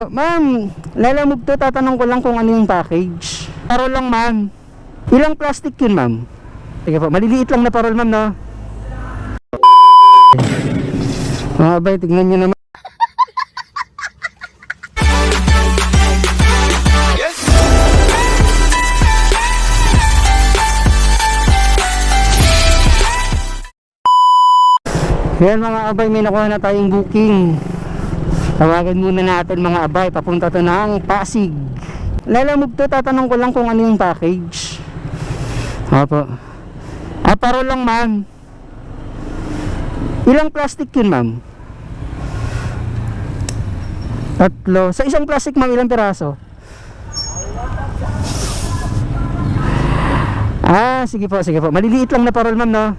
Ma'am, lalamog to, tatanong ko lang kung ano yung package. Parol lang, ma'am. Ilang plastic yun, ma'am? Sige po, maliliit lang na parol, ma'am, no? Mga abay, tignan nyo naman. Yan mga abay, may nakuha na tayong booking. Tawagan muna natin mga abay, papunta to ng Pasig. Lalamog to, tatanong ko lang kung ano yung package. Opo. Ah, parol lang ma'am. Ilang plastic yun ma'am? Tatlo. Sa isang plastic ma'am, ilang piraso? Ah, sige po, sige po. Maliliit lang na parol ma'am, no?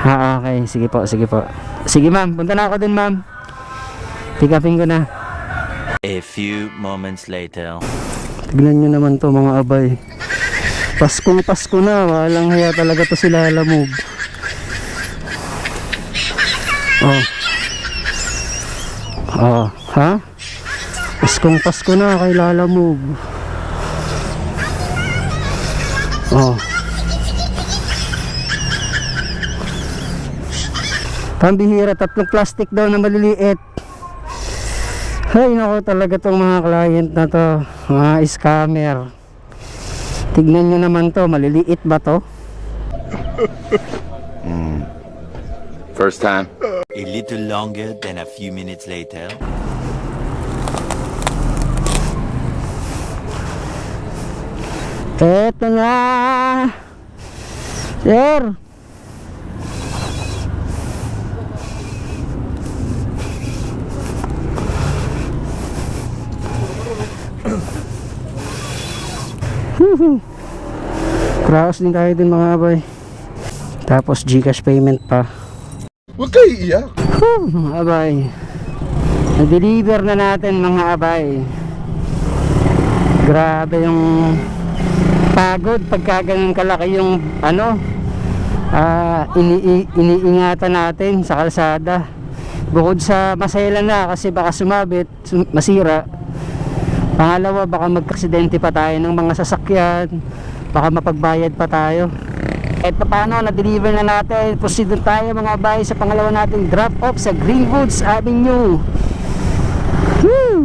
Ah, okay. Sige po, sige po. Sige ma'am, punta na ako dun ma'am. Pick upin ko na. A few moments later. Tignan nyo naman to mga abay. Paskong Pasko na, walang haya talaga to sila lamog. Oh. Oh, ha? Paskong Pasko na kay lalamog. Oh. Pambihira, tatlong plastic daw na maliliit. Ay, nako talaga tong mga client na to. Mga scammer. Tignan nyo naman to, maliliit ba to? First time. A little longer than a few minutes later. Eto na! Sir! Kraos din tayo din mga abay. Tapos Gcash payment pa. Huwag kayo iiyak. Whew, mga abay. Na-deliver na natin mga abay. Grabe yung pagod pagka ganun kalaki yung ano ah, ini iniingatan natin sa kalsada. Bukod sa masaya na kasi baka sumabit, sum- masira. Pangalawa, baka magkaksidente pa tayo ng mga sasakyan. Baka mapagbayad pa tayo. At paano, na-deliver na natin. Proceed tayo mga bay sa pangalawa nating drop-off sa Greenwoods Avenue. Woo!